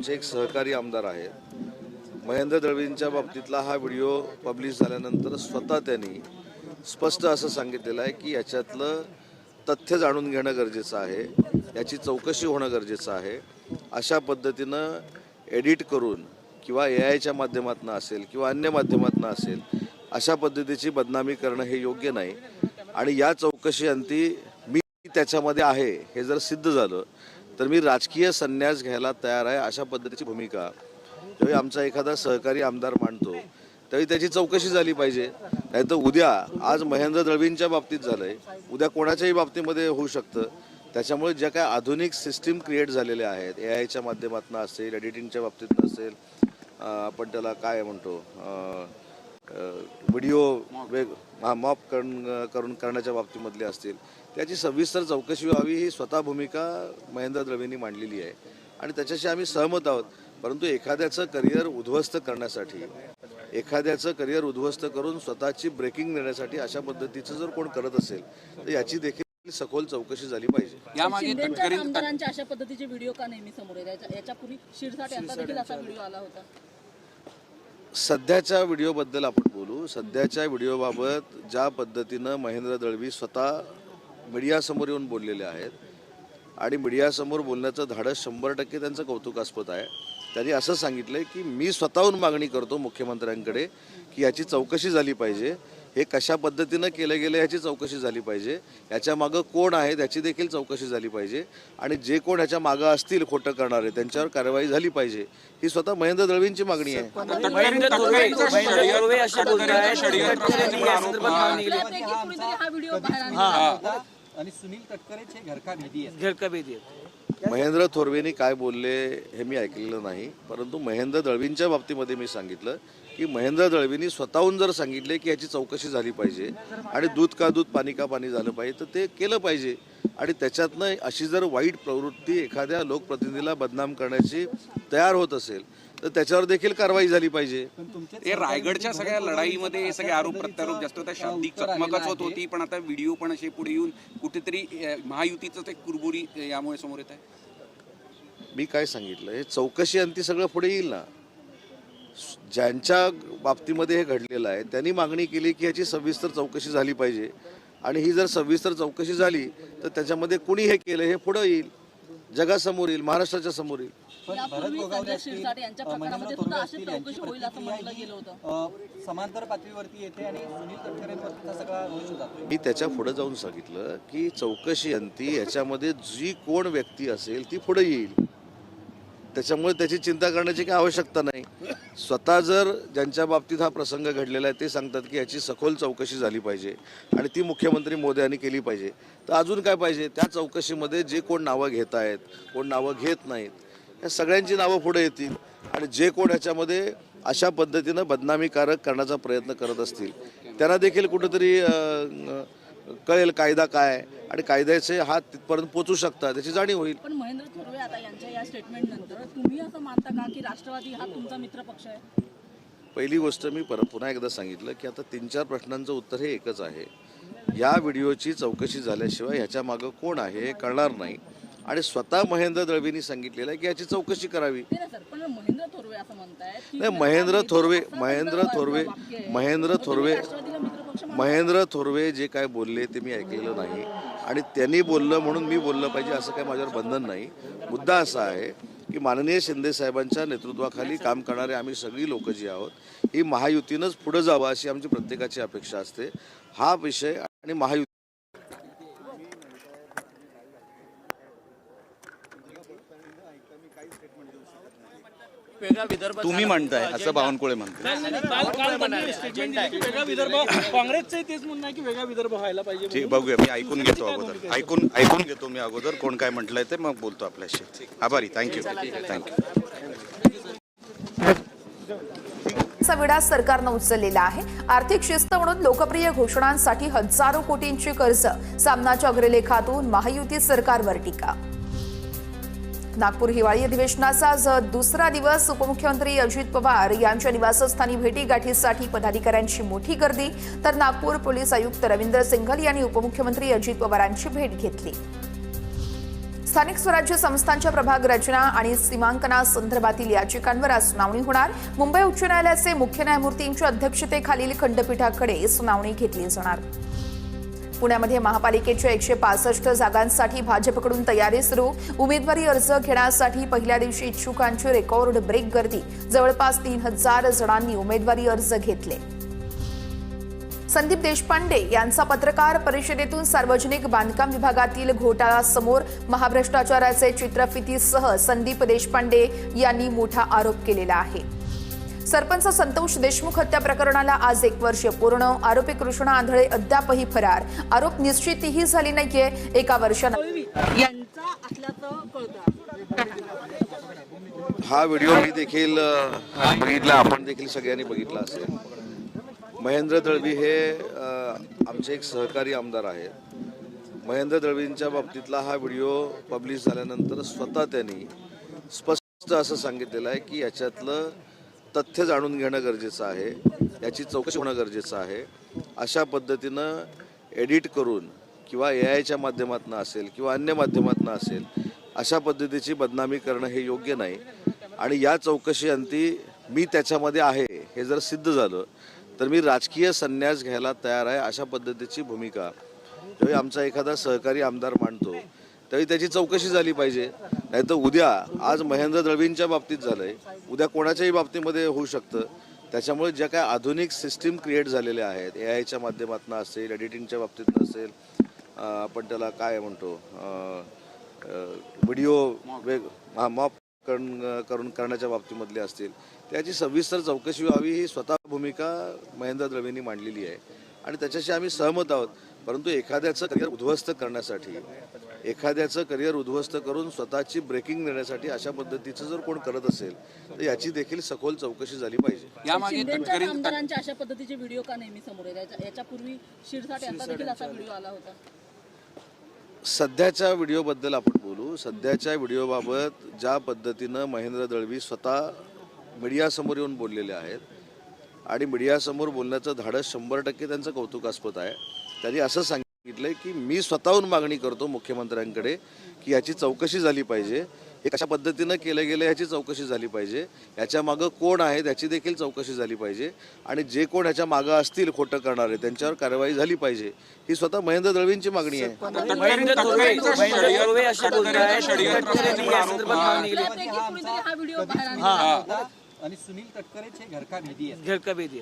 आमचे एक सहकारी आमदार आहेत. महेंद्र दळवींच्या बाबतीतला हा व्हिडिओ पब्लिश झाल्यानंतर स्वतः त्यांनी स्पष्ट असं सांगितलेलं आहे की याच्यातलं तथ्य जाणून घेणं गरजेचं आहे याची चौकशी होणं गरजेचं आहे. अशा पद्धतीनं एडिट करून किंवा ए आयच्या माध्यमातून असेल किंवा अन्य माध्यमातून असेल अशा पद्धतीची बदनामी करणं हे योग्य नाही. आणि या चौकशी अंती मी त्याच्यामध्ये आहे हे जर सिद्ध झालं तर मी राजकीय संन्यास घ्यायला तयार आहे अशा पद्धतीची भूमिका. ज्यावेळी आमचा एखादा सहकारी आमदार मांडतो त्यावेळी त्याची चौकशी झाली पाहिजे. नाही तर उद्या आज महेंद्र दळवींच्या बाबतीत झालंय उद्या कोणाच्याही बाबतीमध्ये होऊ शकतं. त्याच्यामुळे ज्या काय आधुनिक सिस्टीम क्रिएट झालेल्या आहेत ए आयच्या माध्यमातून असेल एडिटिंगच्या बाबतीत असेल आपण त्याला काय म्हणतो व्हिडिओ वेग हा मॉप करून करून करण्याच्या बाबतीमधले असतील. त्याची सविस्तर चौकशी व्हावी ही स्वतः भूमिका महेंद्र द्रवींनी मांडलेली आहे. आणि त्याच्याशी आम्ही सहमत आहोत. परंतु एखाद्याचं करिअर उद्ध्वस्त करण्यासाठी एखाद्याचं करिअर उद्ध्वस्त करून स्वतःची ब्रेकिंग देण्यासाठी अशा पद्धतीचं जर कोण करत असेल तर याची देखील सखोल चौकशी झाली पाहिजे. यामागे आमदारांच्या अशा पद्धतीचे व्हिडिओ का नेहमी समोर याच्यापूर्वी शिरसाट यांचा देखील असा व्हिडिओ आला होता. सध्याच्या व्हिडिओबद्दल आपण बोलू. सध्याच्या व्हिडिओबाबत ज्या पद्धतीनं महेंद्र दळवी स्वतः मीडियासमोर येऊन बोललेले आहेत आणि मीडियासमोर बोलण्याचं धाडस शंभर टक्के त्यांचं कौतुकास्पद आहे. त्यांनी असं सांगितलं की मी स्वतःहून मागणी करतो मुख्यमंत्र्यांकडे की याची चौकशी झाली पाहिजे. हे कशा पद्धतीनं केलं गेलं याची चौकशी झाली पाहिजे. याच्या मागं कोण आहे त्याची देखील चौकशी झाली पाहिजे. आणि जे कोण ह्याच्या मागं असतील खोटं करणारे त्यांच्यावर कारवाई झाली पाहिजे. ही स्वतः महेंद्र दळवींची मागणी आहे. महेंद्र थोरवेनी काय बोलले हे मी ऐकलेलं नाही परंतु महेंद्र दळवींच्या बाबतीमध्ये मी सांगितलं की महेंद्र दळवींनी स्वतःहून जर सांगितले की याची चौकशी झाली पाहिजे आणि दूध का दूध पाणी का पाणी झालं पाहिजे तर ते केलं पाहिजे. आणि त्याच्यातनं अशी जर वाईट प्रवृत्ती एखाद्या लोकप्रतिनिधीला बदनाम करण्याची तयार होत असेल तर त्याच्यावर देखील कारवाई झाली पाहिजे. हे रायगडच्या सगळ्या लढाईमध्ये हे सगळे आरोप प्रत्यारोप जास्त होता शाब्दिक चकमकच होत होती पण आता व्हिडिओ पण असे पुढे येऊन कुठेतरी महायुतीचं ते कुरबुरी यामुळे समोर येत आहे. मी काय सांगितलं हे चौकशी अंती सगळं पुढे येईल ना. ज्यांच्या बाबतीमध्ये हे घडलेलं आहे त्यांनी मागणी केली की याची सविस्तर चौकशी झाली पाहिजे. आणि ही जर सविस्तर चौकशी झाली तर त्याच्यामध्ये कुणी हे केलं हे पुढं येईल. जगासमोर येईल महाराष्ट्राच्या समोर येईल. यापूर्वी संजय शिरसाट यांच्या प्रकरणामध्ये सुद्धा अशी चौकशी होईल असं म्हटलं गेलं होतं. अ, समांतर पातळीवरती येते आणि मी त्याच्या पुढे जाऊन सांगितलं की चौकशी अंती याच्यामध्ये जी कोण व्यक्ती असेल ती पुढे येईल. त्याच्यामुळे त्याची चिंता करण्याची काही आवश्यकता नाही. स्वतः जर ज्यांच्या बाबतीत हा प्रसंग घडलेला आहे ते सांगतात की याची सखोल चौकशी झाली पाहिजे आणि ती मुख्यमंत्री मोदी यांनी केली पाहिजे. तर अजून काय पाहिजे? त्या चौकशीमध्ये जे कोण नावं घेत आहेत कोण नावं घेत नाहीत या सगळ्यांची नावं पुढे येतील आणि जे कोण ह्याच्यामध्ये अशा पद्धतीनं बदनामीकारक करण्याचा प्रयत्न करत असतील त्यांना देखील कुठंतरी कळेल कायदा काय आणि कायद्याचे हात तिथपर्यंत पोचू शकतात त्याची जाणीव होईल पण महेंद्र थोरवे आता यांच्या या स्टेटमेंट नंतर तुम्ही असं मानता का की राष्ट्रवादी हा तुमचा मित्र पक्ष आहे पहिली गोष्ट मी परत पुन्हा एकदा सांगितलं की आता तीन चार प्रश्नांचं उत्तर हे एकच आहे या व्हिडिओची चौकशी झाल्याशिवाय ह्याच्या मागं कोण आहे हे कळणार नाही आणि स्वतः महेंद्र दळवींनी सांगितलेलं आहे की याची चौकशी करावी ते ना सर पण महेंद्र थोरवे असं म्हणतायत की नाही महेंद्र थोरवे महेंद्र थोरवे. महेंद्र तुम्ही थोरवे राष्ट्रवादीला? महेंद्र थोरवे जे काय बोलले ते मी ऐकलेलं नाही. आणि त्यांनी बोललं म्हणून मी बोललं पाहिजे असं काही माझ्यावर बंधन नाही. मुद्दा असा आहे की माननीय शिंदे साहेबांच्या नेतृत्वाखाली काम करणारे आम्ही सगळी लोक जी आहोत ही महायुतीनंच पुढं जावं अशी आमची प्रत्येकाची अपेक्षा असते. हा विषय आणि महायुती तुम्ही म्हणताय असं बावनकुळे म्हणते वेगळा विदर्भ काँग्रेसचं तेच म्हणणं आहे की वेगळा विदर्भ व्हायला पाहिजे ठीक बघूया मी ऐकून घेतो अगोदर. ऐकून ऐकून घेतो मी अगोदर. कोण काय म्हटलंय ते मग बोलतो आपल्याशी. आभारी. थँक्यू थँक्यू विडा सरकारनं उचललेला आहे. आर्थिक शिस्त म्हणून लोकप्रिय घोषणांसाठी हजारो कोटींची कर्ज. सामनाच्या अग्रलेखातून महायुती सरकारवर टीका. नागपूर हिवाळी अधिवेशनाचा आज दुसरा दिवस उपमुख्यमंत्री अजित पवार यांच्या निवासस्थानी भेटीगाठीसाठी पदाधिकाऱ्यांची मोठी गर्दी तर नागपूर पोलीस आयुक्त रवींद्र सिंघल यांनी उपमुख्यमंत्री अजित पवारांची भेट घेतली. स्थानिक स्वराज्य संस्थांच्या प्रभाग रचना आणि सीमांकनासंदर्भातील याचिकांवर आज सुनावणी होणार. मुंबई उच्च न्यायालयाचे मुख्य न्यायमूर्तींच्या अध्यक्षतेखालील खंडपीठाकडे सुनावणी घेतली जाणार. पुण्यामध्ये महापालिकेच्या एकशे पासष्ट जागांसाठी भाजपकडून तयारी सुरू. उमेदवारी अर्ज घेण्यासाठी पहिल्या दिवशी इच्छुकांची रेकॉर्ड ब्रेक गर्दी. जवळपास तीन हजार जणांनी उमेदवारी अर्ज घेतले. संदीप देशपांडे यांचा पत्रकार परिषदेतून सार्वजनिक बांधकाम विभागातील घोटाळा समोर महाभ्रष्टाचाराचे चित्रफितीसह संदीप देशपांडे यांनी मोठा आरोप केलेला आहे. सरपंच संतोष देशमुख हत्या प्रकरणाला आज एक वर्ष पूर्ण. आरोपी कृष्णा आंधळे अद्यापही फरार. आरोप निश्चितीही झाली नाहीये. एका कळतं. हा व्हिडिओ मी देखील बघितला. आपण देखील सगळ्यांनी बघितला असेल. महेंद्र दळवी हे आमचे एक सहकारी आमदार आहेत. महेंद्र दळवींच्या बाबतीतला हा व्हिडिओ पब्लिश झाल्यानंतर स्वतः त्यांनी स्पष्ट असं सांगितलेलं आहे की याच्यातलं तथ्य जाणून घेणं गरजेचं आहे याची चौकशी होणं गरजेचं आहे. अशा पद्धतीनं एडिट करून किंवा ए आयच्या माध्यमातून असेल किंवा अन्य माध्यमातून असेल अशा पद्धतीची बदनामी करणं हे योग्य नाही. आणि या चौकशी अंती मी त्याच्यामध्ये आहे हे जर सिद्ध झालं तर मी राजकीय संन्यास घ्यायला तयार आहे अशा पद्धतीची भूमिका. ज्यावेळी आमचा एखादा सहकारी आमदार मांडतो त्यावेळी त्याची चौकशी झाली पाहिजे. नाही तर उद्या आज महेंद्र दळवींच्या बाबतीत झालं आहे उद्या कोणाच्याही बाबतीमध्ये होऊ शकतं. त्याच्यामुळे ज्या काय आधुनिक सिस्टीम क्रिएट झालेल्या आहेत ए आयच्या माध्यमातून असेल एडिटिंगच्या बाबतीत असेल आपण त्याला काय म्हणतो व्हिडिओ वेग हा मॉप करून करून करण्याच्या बाबतीमधले असतील. त्याची सविस्तर चौकशी व्हावी ही स्वतः भूमिका महेंद्र द्रवींनी मांडलेली आहे. आणि त्याच्याशी आम्ही सहमत आहोत. परंतु एखाद्याचं करिअर उद्ध्वस्त करण्यासाठी एखाद्याचं करिअर उद्ध्वस्त करून स्वतःची ब्रेकिंग देण्यासाठी अशा पद्धतीचं जर कोण करत असेल तर याची देखील सखोल चौकशी झाली पाहिजे. यामागे तत्करीन आमदारांच्या अशा पद्धतीचे व्हिडिओ का नेहमी समोर येतात? याच्यापूर्वी शिरसाट यांचा देखील असा व्हिडिओ आला होता. सध्याच्या व्हिडिओबद्दल आपण बोलू. सध्याच्या व्हिडिओबाबत ज्या पद्धतीनं महेंद्र दळवी स्वतः मीडियासमोर येऊन बोललेले आहेत आणि मीडियासमोर बोलण्याचं धाडस शंभर टक्के त्यांचं कौतुकास्पद आहे. त्यांनी असं सांगितलंय की मी स्वतःहून मागणी करतो मुख्यमंत्र्यांकडे की याची चौकशी झाली पाहिजे. हे कशा पद्धतीनं केलं गेलं याची चौकशी झाली पाहिजे. याच्या मागं कोण आहे त्याची देखील चौकशी झाली पाहिजे. आणि जे कोण याच्या मागं असतील खोटं करणारे त्यांच्यावर कारवाई झाली पाहिजे. ही स्वतः महेंद्र दळवींची मागणी आहे. हा. हा आणि सुनील तटकरेचे घरका भेदी आहेत घेरकबेदी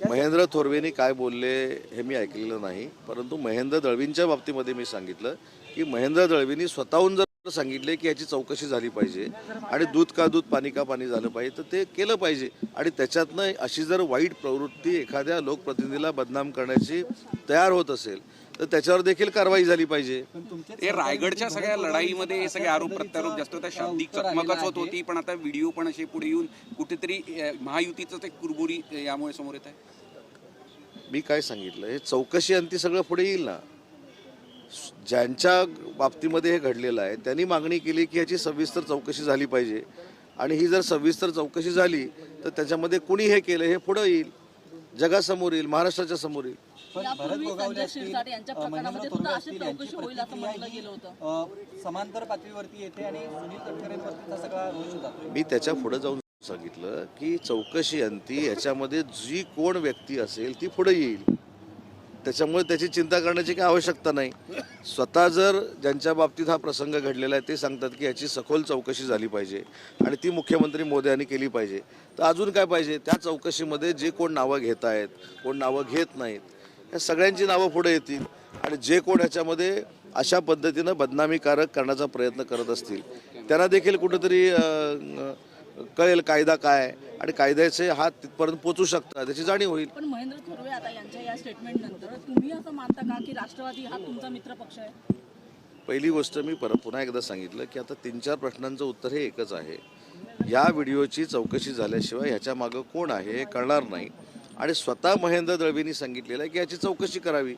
महेंद्र थोरवेनी काय बोलले हे मी ऐकलेलं नाही परंतु महेंद्र दळवींच्या बाबतीमध्ये मी सांगितलं की महेंद्र दळवींनी स्वतःहून जर सांगितले की याची चौकशी झाली पाहिजे आणि दूध का दूध पाणी का पाणी झालं पाहिजे तर ते केलं पाहिजे. आणि त्याच्यातनं अशी जर वाईट प्रवृत्ती एखाद्या लोकप्रतिनिधीला बदनाम करण्याची तयार होत असेल तर त्याच्यावर देखील कारवाई झाली पाहिजे. ते रायगडच्या सगळ्या लढाईमध्ये हे सगळे आरोप प्रत्यारोप जास्त होत्या शाब्दिक चकमकच होत होती पण आता व्हिडिओ पण असे पुढे येऊन कुठेतरी महायुतीचं ते कुरबुरी यामुळे समोर येत आहे. मी काय सांगितलं हे चौकशी अंती सगळं पुढे येईल ना? ज्यांच्या बाबतीमध्ये हे घडलेलं आहे त्यांनी मागणी केली की याची सविस्तर चौकशी झाली पाहिजे. आणि ही जर सविस्तर चौकशी झाली तर त्याच्यामध्ये कुणी हे केलं हे पुढं येईल. जगासमोर येईल महाराष्ट्राच्या समोर येईल. यापूर्वी गोगावले संजय असतील शिरसाट यांच्या अ, महेंद्र प्रकरणामध्ये थोरवे सुद्धा अशी असतील यांची चौकशी होईल असं म्हटलं प्रतिक्रिया गेलं होतं. अ, समांतर पातळीवरती येते आणि सुनील तटकरेंवरतीचा सगळा रोष जातो मी त्याच्या पुढे जाऊन सांगितलं की चौकशी अंती याच्यामध्ये जी कोण व्यक्ती असेल ती पुढे येईल. त्याच्यामुळे त्याची चिंता करण्याची काही आवश्यकता नाही. स्वतः जर ज्यांच्या बाबतीत हा प्रसंग घडलेला आहे ते सांगतात की याची सखोल चौकशी झाली पाहिजे आणि ती मुख्यमंत्री मोदी यांनी केली पाहिजे. तर अजून काय पाहिजे? त्या चौकशीमध्ये जे कोण नावं घेत आहेत कोण नावं घेत नाहीत या सगळ्यांची नावं पुढे येतील आणि जे कोण ह्याच्यामध्ये अशा पद्धतीनं बदनामीकारक करण्याचा प्रयत्न करत असतील त्यांना देखील कुठंतरी कळेल कायदा काय आणि कायद्याचे हात तिथपर्यंत पोचू शकतात त्याची जाणीव होईल. पण महेंद्र थोरवे आता यांच्या या स्टेटमेंट नंतर तुम्ही असं मानता का की राष्ट्रवादी हा तुमचा मित्र पक्ष आहे? पहिली गोष्ट मी परत पुन्हा एकदा सांगितलं की आता तीन चार प्रश्नांचं उत्तर हे एकच आहे. या व्हिडिओची चौकशी झाल्याशिवाय ह्याच्या मागं कोण आहे हे कळणार नाही. आणि स्वतः महेंद्र दळवींनी सांगितलेलं आहे की याची चौकशी करावी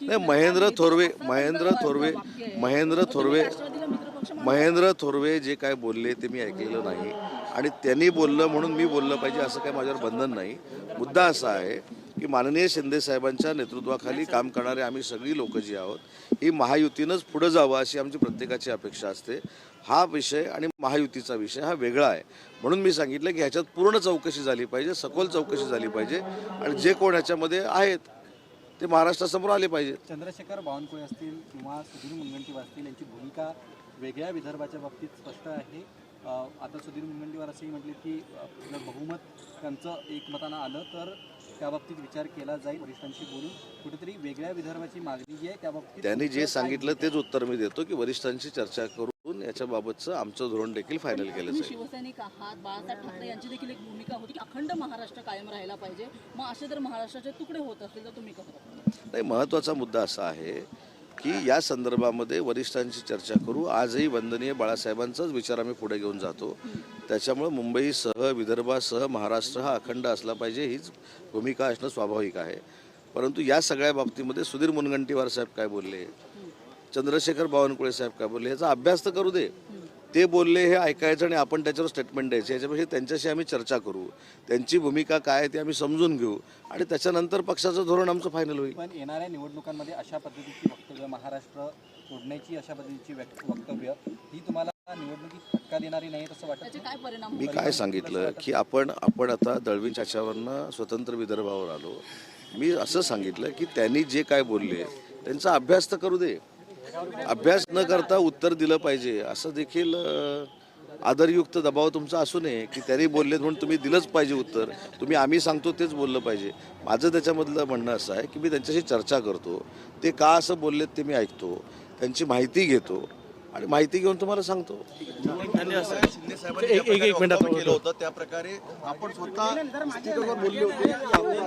नाही महेंद्र थोरवे महेंद्र थोरवे. महेंद्र थोरवे? महेंद्र थोरवे जे काय बोलले ते मी ऐकलेलं नाही आणि त्यांनी बोललं म्हणून मी बोललं पाहिजे असं काही माझ्यावर बंधन नाही मुद्दा असा आहे की माननीय शिंदे साहेबांच्या नेतृत्वाखाली काम करणारे आम्ही सगळी लोक जी आहोत ही महायुतीनंच पुढं जावं अशी आमची प्रत्येकाची अपेक्षा असते. हा विषय आणि महायुतीचा विषय हा वेगळा आहे. म्हणून मी सांगितलं की ह्याच्यात पूर्ण चौकशी झाली पाहिजे सखोल चौकशी झाली पाहिजे आणि जे कोण ह्याच्यामध्ये आहेत ते महाराष्ट्रासमोर आले पाहिजे. चंद्रशेखर बावनकुळे असतील किंवा सुधीर मुनगंटीवार असतील यांची भूमिका वेगळ्या विदर्भाच्या बाबतीत स्पष्ट आहे. आता सुधीर मुनगंटीवार असेही म्हटले की जर बहुमत त्यांचं एकमतानं आलं तर त्या बाबतीत विचार केला जाईल वरिष्ठांशी बोलून. कुठेतरी वेगळ्या विदर्भाची मागणी जी आहे त्या बाबतीत त्यांनी जे सांगितलं तेच उत्तर मी देतो की वरिष्ठांशी चर्चा करून याच्याबाबतचं आमचं धोरण देखील फायनल केलं जाईल. शिवसैनिक आहात बाळासाहेब ठाकरे यांची देखील एक भूमिका होती की अखंड महाराष्ट्र कायम राहायला पाहिजे. मग असे जर महाराष्ट्राचे तुकडे होत असतील तर तुम्ही कसं? नाही महत्त्वाचा मुद्दा असा आहे की या संदर्भामध्ये वरिष्ठांची चर्चा करू. आजही वंदनीय बाळासाहेबांचाच विचार आम्ही पुढे घेऊन जातो. त्याच्यामुळं मुंबईसह विदर्भासह महाराष्ट्र हा अखंड असला पाहिजे हीच भूमिका असणं स्वाभाविक आहे. परंतु या सगळ्या बाबतीमध्ये सुधीर मुनगंटीवार साहेब काय बोलले? चंद्रशेखर बावनकुळे साहेब काय बोलले? ह्याचा अभ्यास तर करू दे. ते बोलले हे ऐकायचं आणि आपण त्याच्यावर स्टेटमेंट द्यायचे. याच्यापेक्षा त्यांच्याशी आम्ही चर्चा करू. त्यांची भूमिका काय आहे ती आम्ही समजून घेऊ. आणि त्याच्यानंतर पक्षाचं धोरण आमचं फायनल होईल. पण येणाऱ्या निवडणुकांमध्ये अशा पद्धतीची वक्तव्य महाराष्ट्र सोडण्याची अशा पद्धतीची वक्तव्य ही तुम्हाला निवडणुकीत फटका देणारी नाही असं वाटतं मी काय सांगितलं की आपण आपण आता दळवी चाच्यावरनं स्वतंत्र विदर्भावर आलो. मी असं सांगितलं की त्यांनी जे काय बोलले त्यांचा अभ्यास तर करू दे. अभ्यास न करता उत्तर दिलं पाहिजे. असं देखील आदरयुक्त दबाव तुमचा असू नये की त्यांनी बोललेत म्हणून तुम्ही दिलंच पाहिजे उत्तर. तुम्ही आम्ही सांगतो तेच बोललं पाहिजे. माझं त्याच्यामधलं म्हणणं असं आहे की मी त्यांच्याशी चर्चा करतो. ते का असं बोललेत ते मी ऐकतो. त्यांची माहिती घेतो. आणि माहिती घेऊन तुम्हाला सांगतो. एक एक एक मिनिट केलं होतं त्या प्रकारे आपण स्वतः स्पीकरवर बोलले होते.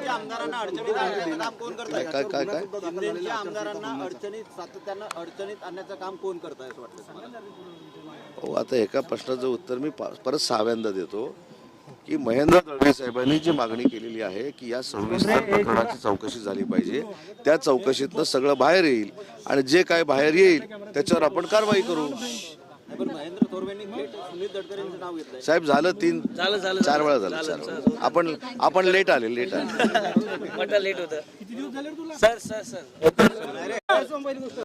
आमदारांना अडचणीत आणण्याचं काम कोण करत काय काय काय? काय शिंदेच्या आमदारांना अडचणीत सातत्यानं अडचणीत आणण्याचं काम कोण करत आहे असं वाटतं तुम्हाला? हो आता एका प्रश्नाचं उत्तर मी पा- परत सहाव्यांदा देतो. की महेंद्र दळवे साहेबांनी जी मागणी केलेली आहे की या सविस्तर प्रकरणाची चौकशी झाली पाहिजे त्या चौकशीतनं सगळं बाहेर येईल आणि जे काय बाहेर येईल त्याच्यावर आपण कारवाई करू साहेब झालं तीन चार वेळा झालं चार वेळा आपण आपण लेट आले लेट आले किती दिवस